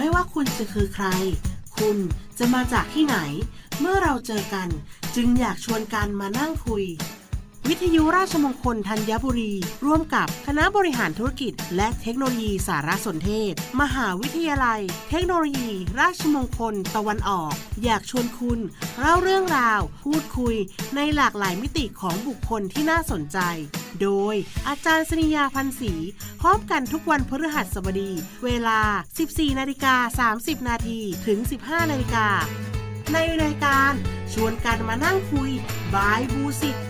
ไม่ว่าคุณจะคือใคร คุณจะมาจากที่ไหน เมื่อเราเจอกัน จึงอยากชวนกันมานั่งคุย วิทยุราชมงคลธัญบุรี ร่วมกับคณะบริหารธุรกิจ และเทคโนโลยีสารสนเทศ มหาวิทยาลัย เทคโนโลยี ราชมงคล ตะวันออก อยากชวนคุณเล่าเรื่องราว พูดคุย ในหลากหลายมิติของบุคคลที่น่าสนใจ โดยอาจารย์สนิยาพันศรีพร้อมกันทุกวันพฤหัสบดี เวลา 14นาฬิกา30นาทีถึง 15นาฬิกาในรายการชวนกันมานั่งคุยบายบูสิก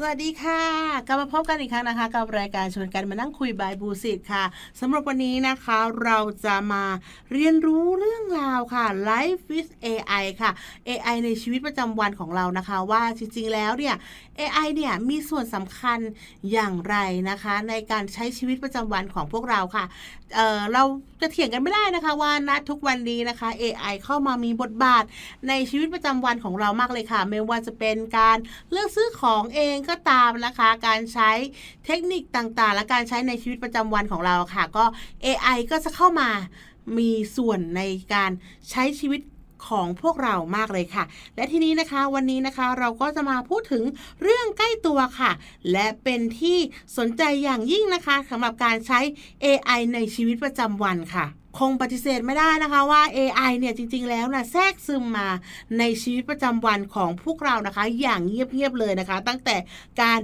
สวัสดีค่ะ กลับมาพบกันอีกครั้งนะคะ กับรายการชวนกันมานั่งคุยบายบูสิตค่ะสำหรับวันนี้นะคะเราจะมาเรียนรู้เรื่องราวค่ะ Life with AI ค่ะ AI ในชีวิตประจำวันของเรานะคะ ว่าจริงๆแล้วเนี่ย AI เนี่ยมีส่วนสำคัญอย่างไรนะคะ ในการใช้ชีวิตประจำวันของพวกเราค่ะเเราจะเถียงกันไม่ได้นะคะว่าณทุกวันนี้นะคะ AI เข้ามามีบทบาทในชีวิตประจำวันของเรามากเลยค่ะ ไม่ว่าจะเป็นการเลือกซื้อของเองก็ตามนะคะ การใช้เทคนิคต่างๆ และการใช้ในชีวิตประจำวันของเราค่ะ ก็ AI ก็จะเข้ามามีส่วนในการใช้ชีวิตของพวกเรามากเลยค่ะ และทีนี้นะคะวันนี้นะคะเราก็จะมาพูดถึงเรื่องใกล้ตัวค่ะ และเป็นที่สนใจอย่างยิ่งนะคะสำหรับการใช้ AI ในชีวิตประจำวันค่ะ คงปฏิเสธไม่ได้นะคะว่า AI เนี่ยจริง ๆ แล้วนะแทรกซึมมาในชีวิตประจำวันของพวกเรานะคะ อย่างเงียบ ๆ เลยนะคะ ตั้งแต่การ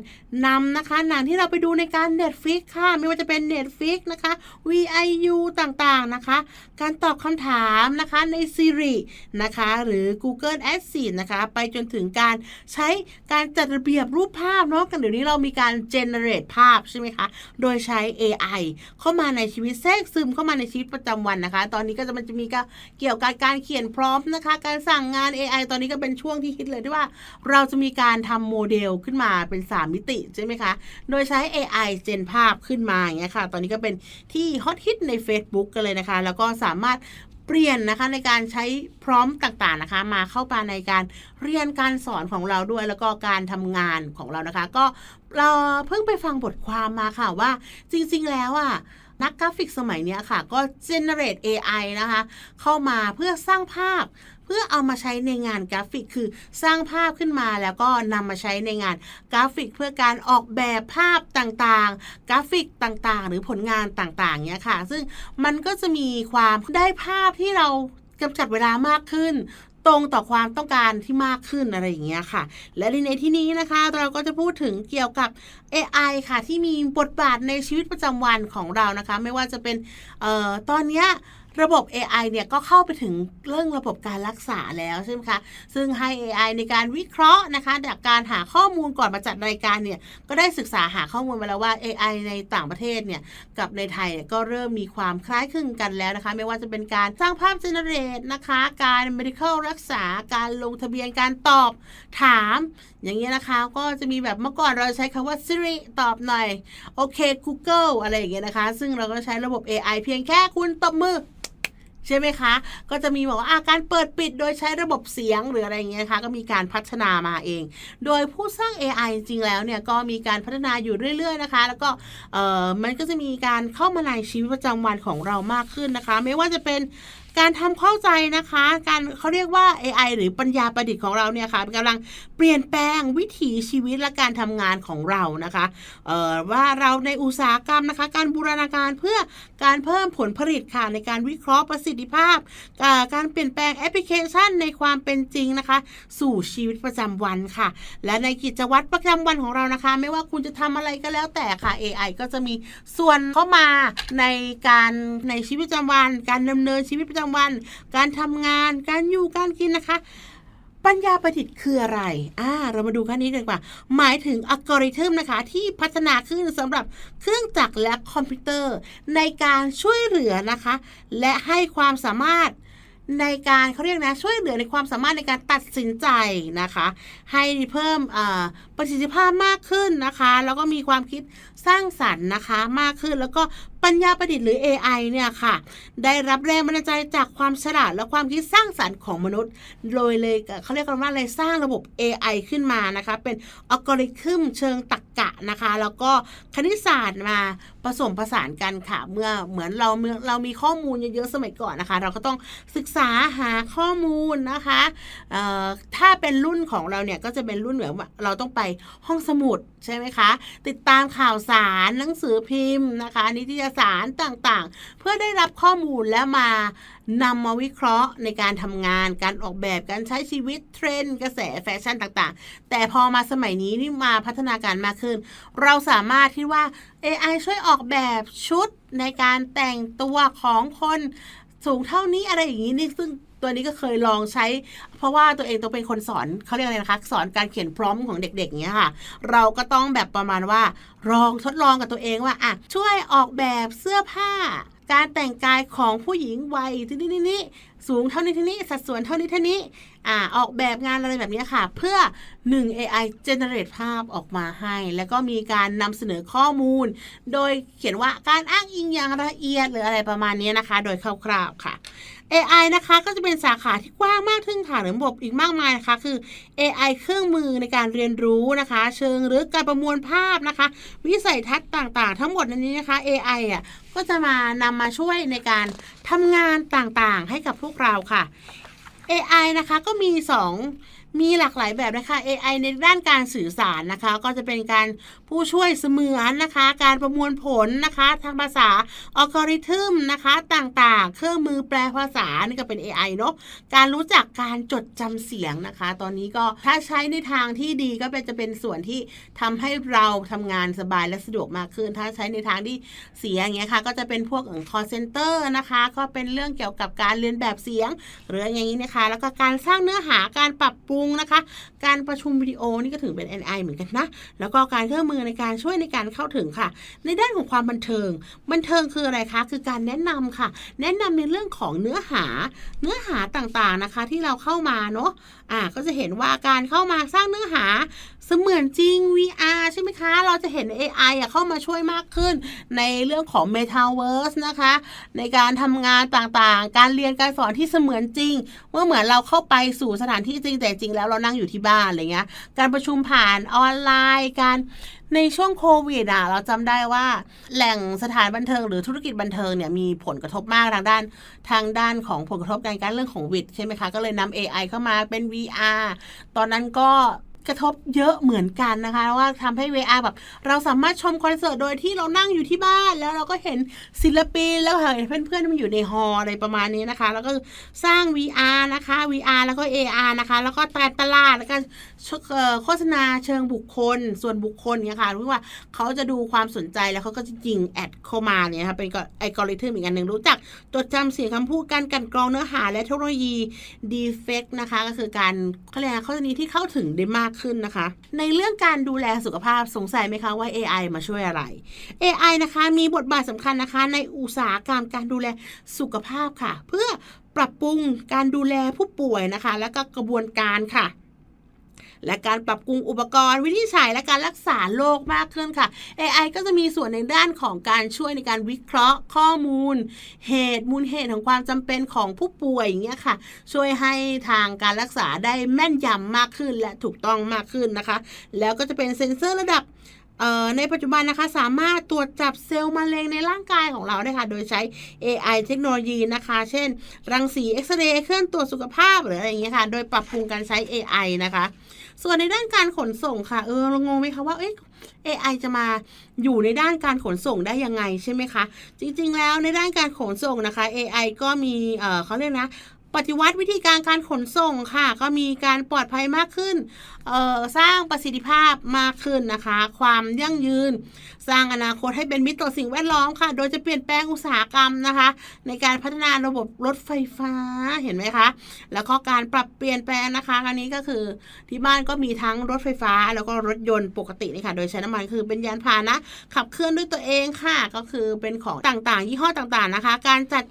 นำนะคะหนังที่เราไปดูในการ Netflix ค่ะ ไม่ว่าจะเป็น Netflix นะคะ VIU ต่างๆนะคะ การตอบคำถามนะคะใน Siri นะคะ หรือ Google Assistant นะคะ ไปจนถึงการใช้การจัดระเบียบรูปภาพเนาะกันเดี๋ยวนี้เรามีการ generate ภาพใช่ไหมคะ โดยใช้ AI เข้ามาในชีวิตแทรกซึมเข้ามาในชีวิตประจำวันนะคะ ตอนนี้ก็จะมันจะมีก็เกี่ยวกับการเขียนพร้อมนะคะ การสั่งงาน AI ตอนนี้ก็เป็นช่วงที่ฮิตเลยที่ว่า เราจะมีการทำโมเดลขึ้นมาเป็น 3 มิติใช่ไหมคะ โดยใช้ AI เจนภาพขึ้นมาอย่างเงี้ยค่ะ ตอนนี้ก็เป็นที่ฮอตฮิตใน Facebook กันเลยนะคะ แล้วก็สามารถเปลี่ยนนะคะในการใช้พร้อมต่างๆนะคะ มาเข้ามาในการเรียนการสอนของเราด้วยแล้วก็การทำงานของเรานะคะ ก็เราเพิ่งไปฟังบทความมาค่ะว่าจริง ๆ แล้วอะ นักกราฟิกสมัยนี้ค่ะ ก็ generate AI นะคะ เข้ามาเพื่อสร้างภาพ เพื่อเอามาใช้ในงานกราฟิกคือสร้างภาพขึ้นมาแล้วก็นำมาใช้ในงานกราฟิกเพื่อการออกแบบภาพต่างๆ กราฟิกต่างๆ หรือผลงานต่างๆเนี้ยค่ะ ซึ่งมันก็จะมีความได้ภาพที่เรากำจัดเวลามากขึ้น ตรงต่อความต้องการที่มากขึ้นอะไรอย่างเงี้ยค่ะ และในที่นี้นะคะ เราก็จะพูดถึงเกี่ยวกับ AI ค่ะ ที่มีบทบาทในชีวิตประจำวันของเรานะคะ ไม่ว่าจะเป็นออตอนเนี้ย ระบบ AI เนี่ยก็เข้าไปถึงเรื่องระบบการรักษาแล้วใช่ไหมคะ ซึ่งให้ AI ในการวิเคราะห์นะคะจากการหาข้อมูลก่อนมาจัดรายการเนี่ยก็ได้ศึกษาหาข้อมูลมาแล้วว่า AI ในต่างประเทศเนี่ยกับในไทยเนี่ยก็เริ่มมีความคล้ายคลึงกันแล้วนะคะ ไม่ว่าจะเป็นการสร้างภาพเจเนเรตนะคะ การ medical รักษาการลงทะเบียนการตอบถาม อย่างเงี้ยนะคะ ก็จะมีแบบเมื่อก่อนเราใช้คำว่า Siri ตอบหน่อยโอเค Google อะไรอย่างเงี้ยนะคะ ซึ่งเราก็ใช้ระบบ AI เพียงแค่คุณตบมือ ใช่ไหมคะ ก็จะมีบอกว่าอาการเปิดปิดโดยใช้ระบบเสียงหรืออะไรเงี้ยนะคะก็มีการพัฒนามาเอง โดยผู้สร้าง AI จริงๆแล้วเนี่ยก็มีการพัฒนาอยู่เรื่อยๆนะคะ แล้วก็มันก็จะมีการเข้ามาในชีวิตประจำวันของเรามากขึ้นนะคะ ไม่ว่าจะเป็นการทำเข้าใจนะคะ การเขาเรียกว่า AI หรือปัญญาประดิษฐ์ของเราเนี่ยค่ะกำลังเปลี่ยนแปลงวิถีชีวิตและการทำงานของเรานะคะเอ่อว่าเราในอุตสาหกรรมนะคะ การบูรณาการเพื่อการเพิ่มผลผลิตค่ะในการวิเคราะห์ประสิทธิภาพาการเปลี่ยนแปลงแอปพลิเคชันในความเป็นจริงนะคะ สู่ชีวิตประจำวันค่ะ และในกิจวัตรประจำวันของเรานะคะ ไม่ว่าคุณจะทำอะไรก็แล้วแต่ค่ะ AI ก็จะมีส่วนเข้ามาในการในชีวิตประจำวัน การดำเนินชีวิตประจำวัน การทำงาน การอยู่การกินนะคะ ปัญญาประดิษฐ์คืออะไร อ่า เรามาดูขั้นนี้กันดีกว่า หมายถึงอัลกอริทึมนะคะ ที่พัฒนาขึ้นสำหรับเครื่องจักรและคอมพิวเตอร์ ในการช่วยเหลือนะคะ และให้ความสามารถในการเขาเรียกนะช่วยเหลือในความสามารถในการตัดสินใจนะคะ ให้เพิ่มประสิทธิภาพมากขึ้นนะคะ แล้วก็มีความคิดสร้างสรรค์นะคะมากขึ้นแล้วก็ ปัญญาประดิษฐ์หรือ AI เนี่ยค่ะ ได้รับแรงบันดาลใจจากความฉลาดและความคิดสร้างสรรค์ของมนุษย์ โดยเลยเขาเรียกกันว่าอะไรสร้างระบบ AI ขึ้นมานะคะ เป็นอัลกอริทึมเชิงตรรกะนะคะ แล้วก็คณิตศาสตร์มาผสมผสานกันค่ะ เมื่อเหมือนเราเรามีข้อมูลเยอะๆสมัยก่อนนะคะ เราก็ต้องศึกษาหาข้อมูลนะคะถ้าเป็นรุ่นของเราเนี่ยก็จะเป็นรุ่นเหมือนเราต้องไปห้องสมุดใช่ไหมคะ ติดตามข่าวสารหนังสือพิมพ์นะคะนิตยสารต่างๆ เพื่อได้รับข้อมูลและมานำมาวิเคราะห์ในการทำงานการออกแบบการใช้ชีวิตเทรนด์กระแสแฟชั่นต่างๆ แต่พอมาสมัยนี้นี่มาพัฒนาการมากขึ้น เราสามารถที่ว่า AI ช่วยออกแบบชุดในการแต่งตัวของคนสูงเท่านี้อะไรอย่างนี้นี่ซึ่ง ตัวนี้ก็เคยลองใช้ เพราะว่าตัวเองต้องเป็นคนสอนเขาเรียกอะไรนะคะ สอนการเขียนพร้อมของเด็กๆเงี้ยค่ะ เราก็ต้องแบบประมาณว่าลองทดลองกับตัวเองว่าอะช่วยออกแบบเสื้อผ้าการแต่งกายของผู้หญิงวัยที่นี่นี่ สูงเท่านี้เท่านี้สัดส่วนเท่านี้เท่านี้อ่าออกแบบงานอะไรแบบนี้ค่ะ เพื่อ 1 AI generate ภาพออกมาให้ แล้วก็มีการนำเสนอข้อมูล โดยเขียนว่าการอ้างอิงอย่างละเอียดหรืออะไรประมาณนี้นะคะ โดยคร่าวๆค่ะ AI นะคะก็จะเป็นสาขาที่กว้างมากขึ้นค่ะหรือระบบอีกมากมายนะคะ คือ AI เครื่องมือในการเรียนรู้นะคะ เชิงหรือการประมวลภาพนะคะ วิสัยทัศน์ต่างๆ ทั้งหมดนี้นะคะ AI อะก็จะมานำมาช่วยในการทำงานต่างๆ ให้กับพวกเราค่ะ AI นะคะก็มี 2 มีหลากหลายแบบนะคะ AI ในด้านการสื่อสารนะคะ ก็จะเป็นการผู้ช่วยเสมือนนะคะ การประมวลผลนะคะ ทางภาษาอัลกอริทึมนะคะต่างๆ เครื่องมือแปลภาษานี่ก็เป็น AI เนาะการรู้จักการจดจำเสียงนะคะ ตอนนี้ก็ถ้าใช้ในทางที่ดีก็เป็นจะเป็นส่วนที่ทำให้เราทำงานสบายและสะดวกมากขึ้น ถ้าใช้ในทางที่เสียงเงี้ยค่ะ ก็จะเป็นพวกเอ่อ call center นะคะ ก็เป็นเรื่องเกี่ยวกับการเรียนแบบเสียงหรืออย่างนี้นะคะ แล้วก็การสร้างเนื้อหาการปรับปรุงนะคะ การประชุมวิดีโอนี่ก็ถือเป็น NI เหมือนกันนะ แล้วก็การเครื่องมือในการช่วยในการเข้าถึงค่ะ ในด้านของความบันเทิง บันเทิงคืออะไรคะ คือการแนะนำค่ะ แนะนำในเรื่องของเนื้อหา เนื้อหาต่างๆนะคะ ที่เราเข้ามาเนาะ อ่า ก็จะเห็นว่าการเข้ามาสร้างเนื้อหาเสมือนจริง VR ใช่ไหมคะ เราจะเห็น AI อะเข้ามาช่วยมากขึ้น ในเรื่องของ Metaverse นะคะ ในการทำงานต่างๆ การเรียนการสอนที่เสมือนจริง เมื่อเหมือนเราเข้าไปสู่สถานที่จริงแต่จริงแล้วเรานั่งอยู่ที่บ้านอะไรเงี้ย การประชุมผ่านออนไลน์การในช่วงโควิดอะเราจำได้ว่าแหล่งสถานบันเทิงหรือธุรกิจบันเทิงเนี่ยมีผลกระทบมากทางด้านทางด้านของผลกระทบการการเรื่องของวิดใช่ไหมคะ ก็เลยนำ AI เข้ามาเป็น VR ตอนนั้นก็ กระทบเยอะเหมือนกันนะคะว่าทำให้ VR แบบเราสามารถชมคอนเสิร์ตโดยที่เรานั่งอยู่ที่บ้าน แล้วเราก็เห็นศิลปินแล้วเห็นเพื่อนๆมันอยู่ในฮออะไรประมาณนี้นะคะ แล้วก็สร้าง VR นะคะ VR แล้วก็ AR นะคะ แล้วก็การตลาดแล้วก็ โฆษณาเชิงบุคคล ส่วนบุคคลเนี่ยค่ะรู้ว่าเขาจะดูความสนใจแล้วเขาก็จะยิงแอดเข้ามาเนี่ยค่ะเป็นไอ l อริทึมอีกอันหนึ่งรู้จักจดจำเสียงคำพูดการกันกรองเนื้อหาและเทคโนโลยี defect นะคะ ก็คือการเขาเรียกอะไรข้อนี้ที่เข้าถึงได้มากขึ้นนะคะ ในเรื่องการดูแลสุขภาพสงสัยไหมคะว่า AI มาช่วยอะไร AI นะคะมีบทบาทสำคัญนะคะ ในอุตสาหกรรมการดูแลสุขภาพค่ะ เพื่อปรับปรุงการดูแลผู้ป่วยนะคะ และก็กระบวนการค่ะ และการปรับปรุงอุปกรณ์วินิจฉัยและการรักษาโรคมากขึ้นค่ะ AI ก็จะมีส่วนในด้านของการช่วยในการวิเคราะห์ข้อมูล เหตุมูลเหตุของความจำเป็นของผู้ป่วยอย่างเงี้ยค่ะ ช่วยให้ทางการรักษาได้แม่นยำมากขึ้นและถูกต้องมากขึ้นนะคะ แล้วก็จะเป็นเซ็นเซอร์ระดับในปัจจุบันนะคะสามารถตรวจจับเซลล์มะเร็งในร่างกายของเราได้ค่ะ โดยใช้ AI เทคโนโลยีนะคะ เช่น รังสีเอ็กซเรย์เครื่องตรวจสุขภาพหรืออะไรอย่างเงี้ยค่ะ โดยปรับปรุงการใช้ AI นะคะ ส่วนในด้านการขนส่งค่ะ เออเรางงไหมคะว่าเอ๊ะ AI จะมาอยู่ในด้านการขนส่งได้ยังไงใช่ไหมคะ จริงๆแล้วในด้านการขนส่งนะคะ AI ก็มีเออเขาเรียกนะ ปฏิวัติวิธีการการขนส่งค่ะ ก็มีการปลอดภัยมากขึ้น สร้างประสิทธิภาพมากขึ้นนะคะ ความยั่งยืน สร้างอนาคตให้เป็นมิตรต่อสิ่งแวดล้อมค่ะ โดยจะเปลี่ยนแปลงอุตสาหกรรมนะคะ ในการพัฒนาระบบรถไฟฟ้าเห็นไหมคะ แล้วก็การปรับเปลี่ยนแปลงนะคะอันนี้ก็คือที่บ้านก็มีทั้งรถไฟฟ้า แล้วก็รถยนต์ปกตินี่ค่ะ โดยใช้น้ำมันคือเป็นยานพาหนะขับเคลื่อนด้วยตัวเองค่ะ ก็คือเป็นของต่างๆ ยี่ห้อต่างๆนะคะ การจัด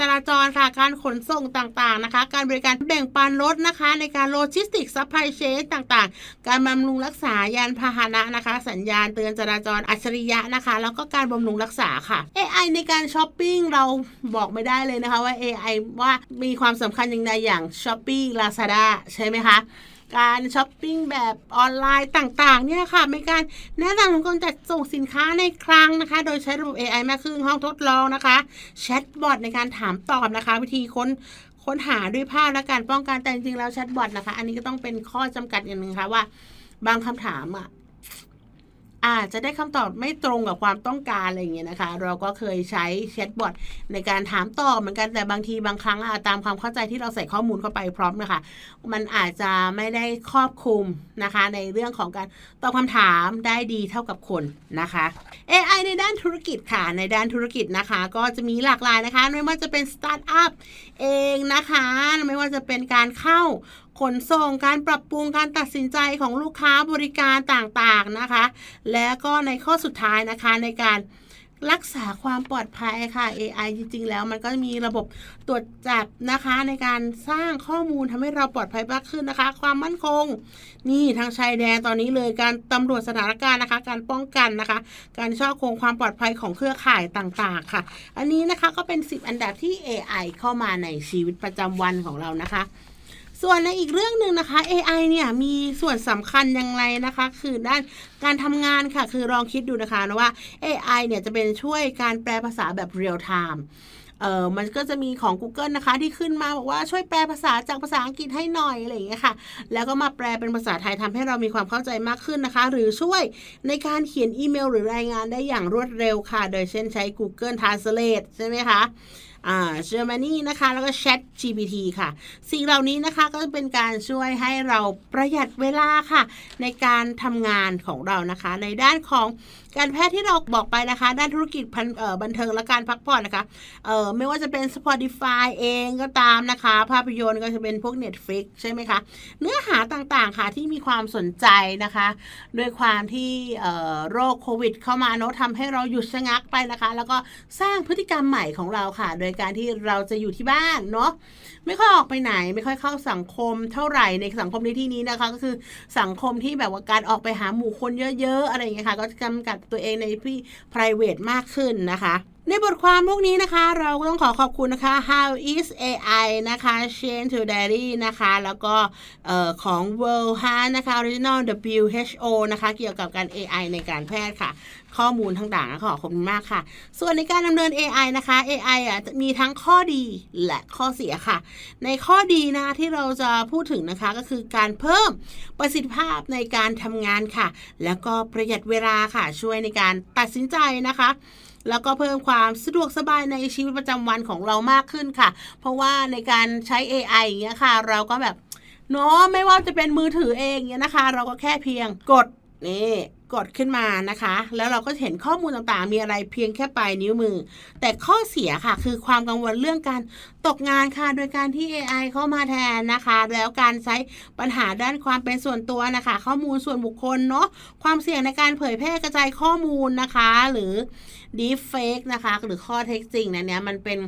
จราจรค่ะ การขนส่งต่างๆนะคะ การบริการแบ่งปันรถนะคะ ในการโลจิสติกซัพพลายเชนต่างๆ การบำรุงรักษายานพาหนะนะคะ สัญญาณเตือนจราจรอัจฉริยะนะคะ แล้วก็การบำรุงรักษาค่ะ AI ในการช้อปปิ้งเราบอกไม่ได้เลยนะคะว่า AI ว่ามีความสำคัญอย่างใดอย่าง s h o p e e Lazada ใช่ไหมคะการช้อปปิ้งแบบออนไลน์ต่างๆ เนี่ยค่ะเป็นการแนะนำของการจัดส่งสินค้าในครั้งนะคะ โดยใช้ระบบ AI มากขึ้นห้องทดลองนะคะแชทบอทในการถามตอบนะคะ วิธีค้น ค้นหาด้วยภาพและการป้องกันแต่จริงๆแล้วแชทบอทนะคะ อันนี้ก็ต้องเป็นข้อจำกัดอย่างหนึ่งค่ะว่า บางคำถามอะ อาจจะได้คำตอบไม่ตรงกับความต้องการอะไรอย่างเงี้ยนะคะ เราก็เคยใช้แชทบอทในการถามตอบเหมือนกันแต่บางทีบางครั้งอะตามความเข้าใจที่เราใส่ข้อมูลเข้าไปพร้อมนะคะ มันอาจจะไม่ได้ครอบคลุมนะคะ ในเรื่องของการตอบคำถามได้ดีเท่ากับคนนะคะ AI ในด้านธุรกิจค่ะ ในด้านธุรกิจนะคะ ก็จะมีหลากหลายนะคะ ไม่ว่าจะเป็นสตาร์ทอัพเองนะคะ ไม่ว่าจะเป็นการเข้า ขนส่งการปรับปรุงการตัดสินใจของลูกค้าบริการต่างๆนะคะ แล้วก็ในข้อสุดท้ายนะคะในการรักษาความปลอดภัยค่ะ AI จริง ๆ แล้วมันก็มีระบบตรวจจับนะคะ ในการสร้างข้อมูลทำให้เราปลอดภัยมากขึ้นนะคะ ความมั่นคง นี่ทางชายแดนตอนนี้เลยการตำรวจสถานการณ์นะคะ การป้องกันนะคะ การช่อโกงความปลอดภัยของเครือข่ายต่างๆ ค่ะ อันนี้นะคะก็เป็น 10 อันดับที่ AI เข้ามาในชีวิตประจำวันของเรานะคะ ส่วนในอีกเรื่องหนึ่งนะคะ AI เนี่ยมีส่วนสำคัญยังไงนะคะ คือด้านการทำงานค่ะ คือลองคิดดูนะคะนะว่า AI เนี่ยจะเป็นช่วยการแปลภาษาแบบเรียลไทม์เออมันก็จะมีของ Google นะคะ ที่ขึ้นมาบอกว่าช่วยแปลภาษาจากภาษาอังกฤษให้หน่อยอะไรอย่างเงี้ยค่ะ แล้วก็มาแปลเป็นภาษาไทยทำให้เรามีความเข้าใจมากขึ้นนะคะ หรือช่วยในการเขียนอีเมลหรือรายงานได้อย่างรวดเร็วค่ะ โดยเช่นใช้ Google Translate ใช่ไหมคะ อ่า Germany นะคะ แล้วก็ Chat GPT ค่ะ สิ่งเหล่านี้นะคะก็เป็นการช่วยให้เราประหยัดเวลาค่ะ ในการทำงานของเรานะคะ ในด้านของการแพทย์ที่เราบอกไปนะคะ ด้านธุรกิจพันบันเทิงและการพักผ่อนนะคะเอ่อไม่ว่าจะเป็น Spotify เองก็ตามนะคะ ภาพยนตร์ก็จะเป็นพวก Netflix ใช่ไหมคะ เนื้อหาต่างๆค่ะที่มีความสนใจนะคะ ด้วยความที่โรคโควิด เข้ามาเนอะทำให้เราหยุดชะงักไปนะคะ แล้วก็สร้างพฤติกรรมใหม่ของเราค่ะโดยการที่เราจะอยู่ที่บ้านเนาะไม่ค่อยออกไปไหน ไม่ค่อยเข้าสังคมเท่าไหร่ในสังคมในที่นี้นะคะ ก็คือสังคมที่แบบว่าการออกไปหาหมู่คนเยอะๆอะไรอย่างเงี้ยค่ะ ก็จำกัดตัวเองในที่ private มากขึ้นนะคะในบทความพวกนี้นะคะ เราก็ต้องขอขอบคุณนะคะ How is AI นะคะ Change to Dairy นะคะ แล้วก็ของ World Health นะคะ Original WHO นะคะ เกี่ยวกับการ AI ในการแพทย์ค่ะ ข้อมูลทางต่างนะขอขอบคุณมากค่ะ ส่วนในการดำเนิน AI นะคะ AI อะจะมีทั้งข้อดีและข้อเสียค่ะ ในข้อดีนะที่เราจะพูดถึงนะคะก็คือการเพิ่มประสิทธิภาพในการทำงานค่ะ แล้วก็ประหยัดเวลาค่ะ ช่วยในการตัดสินใจนะคะแล้วก็เพิ่มความสะดวกสบายในชีวิตประจำวันของเรามากขึ้นค่ะ เพราะว่าในการใช้ AI อย่างเงี้ยค่ะ เราก็แบบเนาะไม่ว่าจะเป็นมือถือเองเนี้ยนะคะ เราก็แค่เพียงกด นี่กดขึ้นมานะคะ แล้วเราก็เห็นข้อมูลต่างๆ มีอะไรเพียงแค่ปลายนิ้วมือ แต่ข้อเสียค่ะ คือความกังวลเรื่องการตกงานค่ะ โดยการที่ AI เข้ามาแทนนะคะ แล้วการใช้ปัญหาด้านความเป็นส่วนตัวนะคะ ข้อมูลส่วนบุคคลเนาะความเสี่ยงในการเผยแพร่กระจายข้อมูลนะคะ หรือ deep fake นะคะ หรือข้อเท็จจริงนะเนี่ยมันเป็น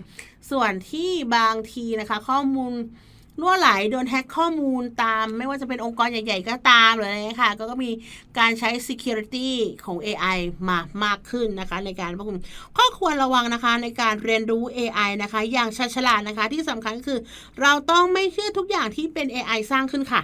ส่วนที่บางทีนะคะ ข้อมูล รั่วไหลโดนแฮ็กข้อมูลตาม ไม่ว่าจะเป็นองค์กรใหญ่ ๆ ก็ตามหรืออะไรเลยค่ะก็ก็มีการใช้ security ของ AI มามากขึ้นนะคะ ในการควบคุมข้อควรระวังนะคะในการเรียนรู้ AI นะคะ อย่างฉลาดนะคะที่สำคัญก็คือ เราต้องไม่เชื่อทุกอย่างที่เป็น AI สร้างขึ้นค่ะ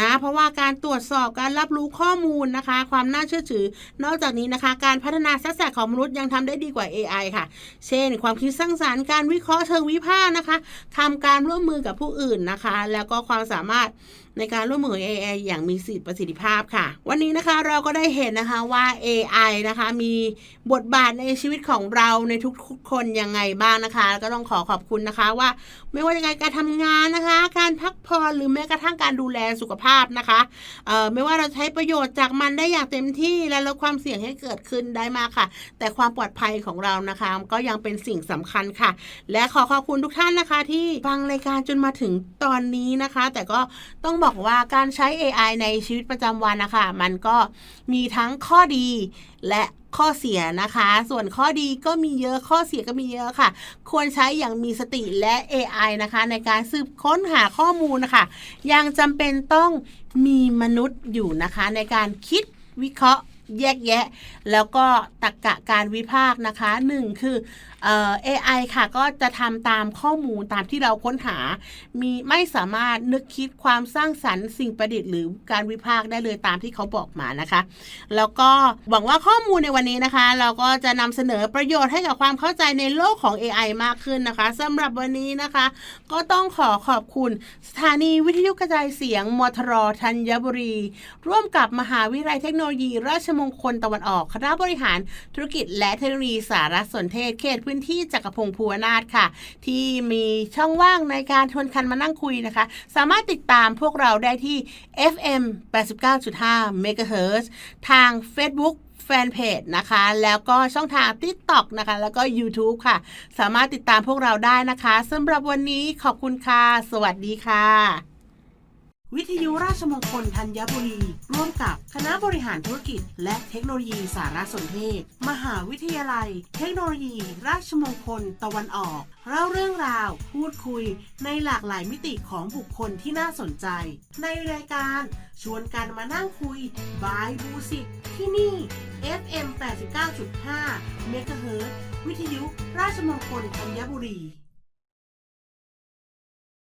นะเพราะว่าการตรวจสอบการรับรู้ข้อมูลนะคะ ความน่าเชื่อถือ นอกจากนี้นะคะ การพัฒนาทักษะของมนุษย์ยังทำได้ดีกว่า AI ค่ะ เช่น ความคิดสร้างสารรค์การวิเคราะห์เชิงวิพากษ์นะคะทำการร่วมมือกับผู้อื่นนะคะ แล้วก็ความสามารถ ในการร่วมมือ AI อย่างมีสิทธิประสิทธิภาพค่ะ วันนี้นะคะเราก็ได้เห็นนะคะว่า AI นะคะมีบทบาทในชีวิตของเราในทุกๆคนยังไงบ้างนะคะ ก็ต้องขอขอบคุณนะคะว่า ไม่ว่าจะการทำงานนะคะ การพักผ่อนหรือแม้กระทั่งการดูแลสุขภาพนะคะเอ่อไม่ว่าเราใช้ประโยชน์จากมันได้อย่างเต็มที่และลดความเสี่ยงให้เกิดขึ้นได้มากค่ะ แต่ความปลอดภัยของเรานะคะ ก็ยังเป็นสิ่งสำคัญค่ะ และขอขอบคุณทุกท่านนะคะ ที่ฟังรายการจนมาถึงตอนนี้นะคะ แต่ก็ต้องบอกว่าการใช้ AI ในชีวิตประจำวันนะคะมันก็มีทั้งข้อดีและข้อเสียนะคะ ส่วนข้อดีก็มีเยอะ ข้อเสียก็มีเยอะค่ะ ควรใช้อย่างมีสติและ AI นะคะ ในการสืบค้นหาข้อมูลนะคะ ยังจำเป็นต้องมีมนุษย์อยู่นะคะ ในการคิดวิเคราะห์แยกแยะ แล้วก็ตรรกะการวิพากษ์นะคะหนึ่งคือเอ่อ AI ค่ะก็จะทำตามข้อมูลตามที่เราค้นหา มีไม่สามารถนึกคิดความสร้างสรรค์สิ่งประดิษฐ์หรือการวิพากษ์ได้เลยตามที่เขาบอกมานะคะ แล้วก็หวังว่าข้อมูลในวันนี้นะคะ เราก็จะนำเสนอประโยชน์ให้กับความเข้าใจในโลกของ AI มากขึ้นนะคะสำหรับวันนี้นะคะ ก็ต้องขอขอบคุณสถานีวิทยุกระจายเสียงมทรธัญบุรี ร่วมกับมหาวิทยาลัยเทคโนโลยี ราชมงคลตะวันออกคณะบริหารธุรกิจและเทคโนโลยีสารสนเทศเขตพื้นที่จักรพงศ์ภูวนาถค่ะ ที่มีช่องว่างในการทวนคันมานั่งคุยนะคะ สามารถติดตามพวกเราได้ที่ FM 89.5 MHz ทาง Facebook แฟนเพจนะคะ แล้วก็ช่องทาง TikTok นะคะ แล้วก็ YouTube ค่ะ สามารถติดตามพวกเราได้นะคะสำหรับวันนี้ขอบคุณค่ะ สวัสดีค่ะ วิทยุราชมงคลธัญบุรี ร่วมกับคณะบริหารธุรกิจ และเทคโนโลยีสารสนเทศ มหาวิทยาลัย เทคโนโลยี ราชมงคลตะวันออกเล่าเรื่องราว พูดคุย ในหลากหลายมิติของบุคคลที่น่าสนใจ ในรายการชวนกันมานั่งคุยบายบูสิที่นี่ FM 89.5 เมกะเฮิรตซ์วิทยุราชมงคลธัญบุรี